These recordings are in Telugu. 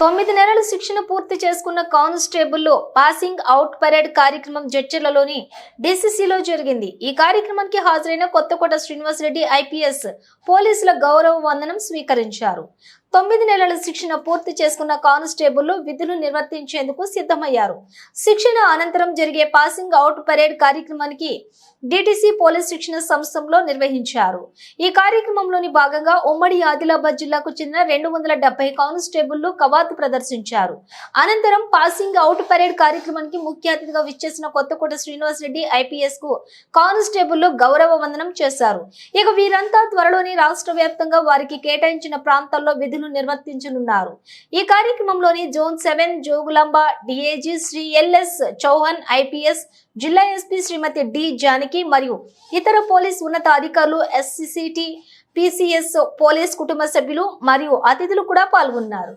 తొమ్మిది నెలలు శిక్షణ పూర్తి చేసుకున్న కానిస్టేబుల్లో పాసింగ్ అవుట్ పరేడ్ కార్యక్రమం జడ్చర్లలోని డిసిసిలో జరిగింది. ఈ కార్యక్రమానికి హాజరైన కొత్తకోట శ్రీనివాసరెడ్డి ఐపీఎస్ పోలీసుల గౌరవ వందనం స్వీకరించారు. తొమ్మిది నెలల శిక్షణ పూర్తి చేసుకున్న కానిస్టేబుల్ విధులు నిర్వర్తించేందుకు సిద్ధమయ్యారు. శిక్షణ అనంతరం జరిగే పాసింగ్ అవుట్ పరేడ్ కార్యక్రమానికి డిటిసి పోలీస్ శిక్షణ సంస్థలో నిర్వహించారు. ఈ కార్యక్రమంలోని భాగంగా ఉమ్మడి ఆదిలాబాద్ జిల్లాకు చెందిన రెండు వందల డెబ్బై కానిస్టేబుల్లు కవాతు ప్రదర్శించారు. అనంతరం పాసింగ్ అవుట్ పరేడ్ కార్యక్రమానికి ముఖ్య అతిథిగా విచ్చేసిన కొత్తకోట శ్రీనివాస్ రెడ్డి ఐపీఎస్కు కానిస్టేబుల్లు గౌరవ వందనం చేశారు. ఇక వీరంతా త్వరలోని రాష్ట్ర వ్యాప్తంగా వారికి కేటాయించిన ప్రాంతాల్లో విధులు నిర్వర్తించనున్నారు ఈ కార్యక్రమంలోని zone seven Jogulamba DIG Shri LS Chauhan IPS జిల్లా ఎస్పీ శ్రీమతి డి జానకి మరియు ఇతర పోలీస్ ఉన్నత అధికారులు ఎస్సిసిటి పిసిఎస్ పోలీస్ కుటుంబ సభ్యులు మరియు అతిథులు కూడా పాల్గొన్నారు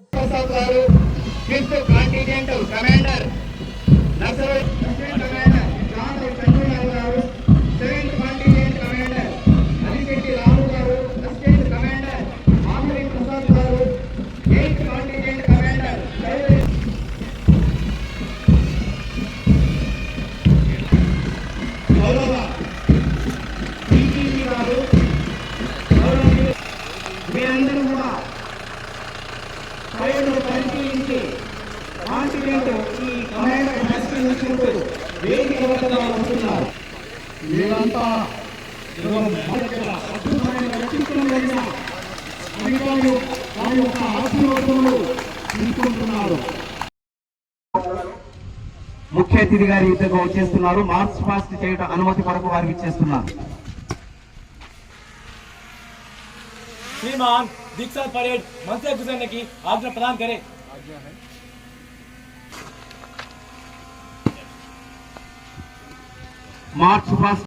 మీరందరూ కూడా ఫైళ్ళు పరిశీలించి కాన్ఫిడెంట్ ఈ కమాండర్ పరిశీలించుకుంటూ వేదిక వద్దగా ఉంటున్నారు వీరంతా అద్భుతమైన వ్యక్తిత్వం కలిగిన అధికారులు వారి యొక్క ఆశీర్వాదములు తీసుకుంటున్నారు. ముఖ్య అతిథి గారి యుద్ధకు వచ్చేస్తున్నారు. మార్చ్ పాస్ట్ చేయడం అనుమతి కొరకు వారికి ఇచ్చేస్తున్నారు श्रीमान दीक्षा परेड मंत्री गुजरने की आज्ञा प्रदान करें। आज्ञा है मार्च पास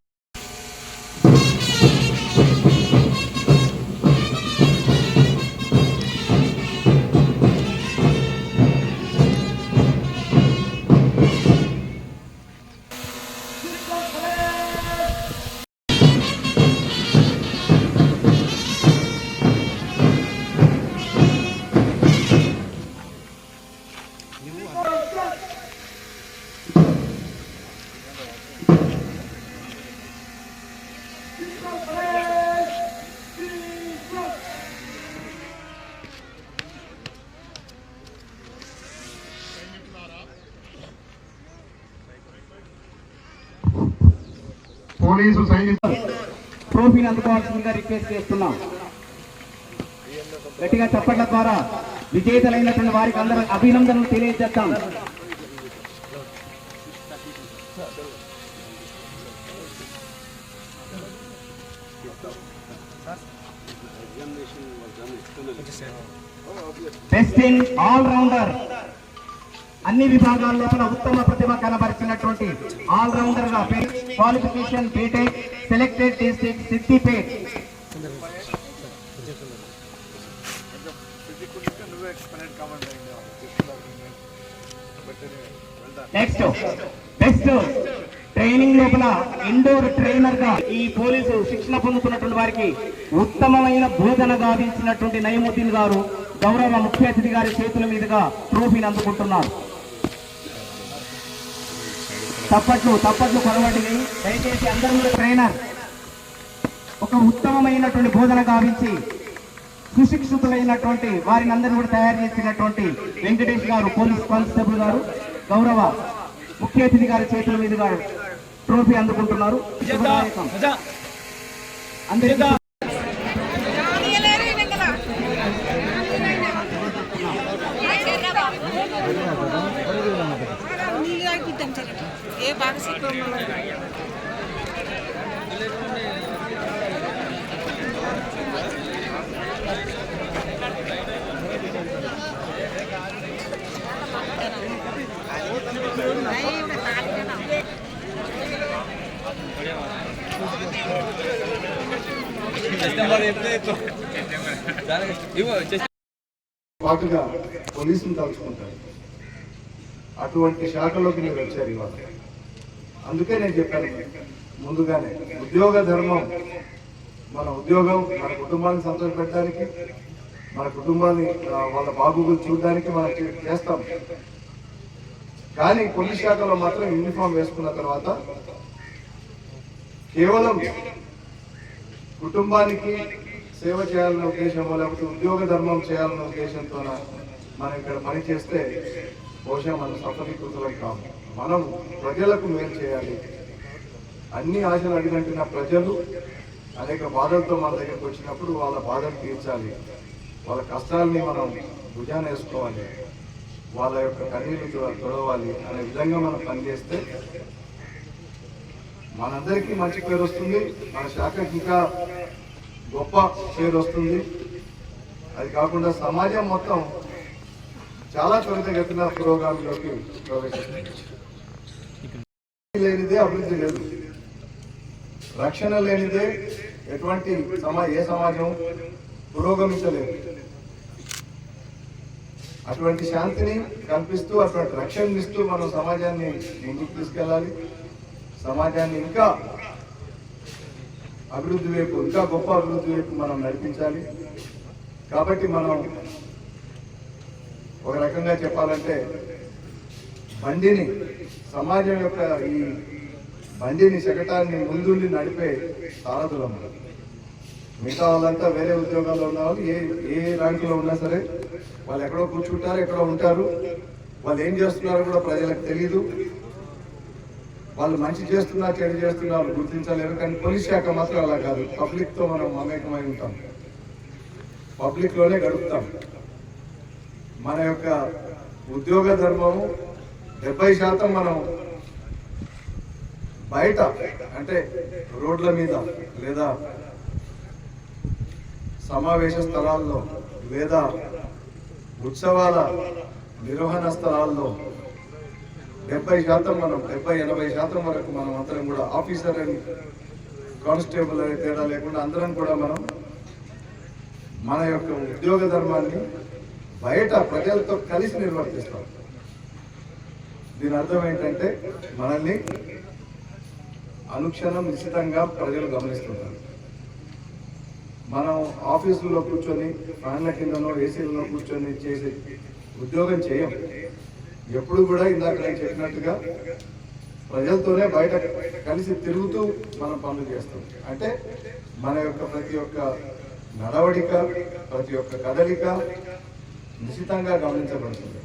పోలీసు సైనిక ట్రోఫీని అందుకోవాల్సిందిగా రిక్వెస్ట్ చేస్తున్నాం. గట్టిగా చప్పట్ల ద్వారా విజేతలైనటువంటి వారికి అందరూ అభినందనలు తెలియజేద్దాం బెస్ట్ ఇన్ ఆల్ రౌండర్ అన్ని విభాగాల్లో ఉత్తమ ప్రతిభ కనబరిచినటువంటి all రౌండర్గా qualification BTech selected district Siddipet next best training లోపల ఇండోర్ ట్రైనర్గా ఈ పోలీసు శిక్షణ పొందుతున్నటువంటి వారికి ఉత్తమమైన బోధన గావించినటువంటి నయముద్దీన్ గారు గౌరవ ముఖ్య అతిథి గారి చేతుల మీదుగా ట్రోఫీని అందుకుంటున్నారు. తప్పట్లు తప్పట్లు కొనబడి దయచేసి అందరూ కూడా ట్రైనర్. ఒక ఉత్తమమైనటువంటి బోధన గావించి సుశిక్షితులైనటువంటి వారిని అందరూ కూడా తయారు చేసినటువంటి వెంకటేష్ గారు పోలీస్ కానిస్టేబుల్ గారు గౌరవ ముఖ్య అతిథి గారి చేతుల మీదుగా ట్రోఫీ అందుకుంటున్నారు. శుభదాయకం. ప్రజా అందరికీ ఏ భాగస్వామ్యం? పాటుగా పోలీసులు తలుచుకుంటారు. అటువంటి శాఖలోకి నేను వచ్చారు ఇవాళ. అందుకే నేను చెప్పాను ముందుగానే ఉద్యోగ ధర్మం మన ఉద్యోగం మన కుటుంబాన్ని సంతోషపెట్టడానికి మన కుటుంబాన్ని వాళ్ళ బాగోగులు చూడడానికి మనం చేస్తాం. కానీ పోలీస్ శాఖలో మాత్రం యూనిఫామ్ వేసుకున్న తర్వాత కేవలం కుటుంబానికి సేవ చేయాలనే ఉద్దేశం లేకపోతే ఉద్యోగ ధర్మం చేయాలనే ఉద్దేశంతో మనం ఇక్కడ పని చేస్తే బహుశా మనం సఫలీకృతులం కాము. మనం ప్రజలకు మేలు చేయాలి. అన్ని ఆశలు అడిగంటిన ప్రజలు అనేక బాధలతో మన దగ్గరకు వచ్చినప్పుడు వాళ్ళ బాధలు తీర్చాలి. వాళ్ళ కష్టాలని మనం భుజాన వేసుకోవాలి. వాళ్ళ యొక్క కన్నీళ్ళు తొడవాలి అనే విధంగా మనం పనిచేస్తే మనందరికీ మంచి పేరు వస్తుంది. మన శాఖకి ఇంకా గొప్ప పేరు వస్తుంది. అది కాకుండా సమాజం మొత్తం చాలా త్వరితగతిన ప్రోగ్రాంలోకి ప్రవేశిస్తుంది. లేనిదే అభివృద్ధి లేదు. రక్షణ లేనిదే ఎటువంటి సమా ఏ సమాజం పురోగమించలేదు. అటువంటి శాంతిని కల్పిస్తూ అటువంటి రక్షణ ఇస్తూ మనం సమాజాన్ని ముందుకు తీసుకెళ్ళాలి. సమాజాన్ని ఇంకా అభివృద్ధి వైపు ఇంకా గొప్ప అభివృద్ధి వైపు మనం నడిపించాలి. కాబట్టి మనం ఒక రకంగా చెప్పాలంటే బండిని సమాజం యొక్క ఈ బండిని శకటాన్ని ముందుండి నడిపే సారథులం మిగతా వాళ్ళంతా వేరే ఉద్యోగాల్లో ఉన్న వాళ్ళు ఏ ఏ ర్యాంకులో ఉన్నా సరే వాళ్ళు ఎక్కడో కూర్చుంటారు ఎక్కడో ఉంటారు. వాళ్ళు ఏం చేస్తున్నారో కూడా ప్రజలకు తెలియదు వాళ్ళు మంచి చేస్తున్నా చెడు చేస్తున్నా వాళ్ళు గుర్తించలేరు. కానీ పోలీస్ శాఖ మాత్రం అలా కాదు. పబ్లిక్తో మనం మమేకమై ఉంటాం. పబ్లిక్లోనే గడుపుతాం. మన యొక్క ఉద్యోగ ధర్మము డెబ్బై శాతం మనం బయట అంటే రోడ్ల మీద లేదా సమావేశ స్థలాల్లో లేదా ఉత్సవాల నిర్వహణ స్థలాల్లో డెబ్బై శాతం మనం డెబ్బై ఎనభై శాతం వరకు మనం అందరం కూడా ఆఫీసర్ అని కానిస్టేబుల్ అనే తేడా లేకుండా అందరం కూడా మనం మన యొక్క ఉద్యోగ ధర్మాన్ని బయట ప్రజలతో కలిసి నిర్వర్తిస్తాం. దీని అర్థం ఏంటంటే మనల్ని అనుక్షణం నిశ్చితంగా ప్రజలు గమనిస్తున్నారు మనం ఆఫీసుల్లో కూర్చొని ఫ్యాన్ల కిందనో ఏసీలలో కూర్చొని చేసే ఉద్యోగం చేయం. ఎప్పుడు కూడా ఇందాక నేను చెప్పినట్టుగా ప్రజలతోనే బయట కలిసి తిరుగుతూ మనం పనులు చేస్తాం. అంటే మన యొక్క ప్రతి ఒక్క నడవడిక ప్రతి ఒక్క కదలిక నిశ్చితంగా గమనించబడుతుంది.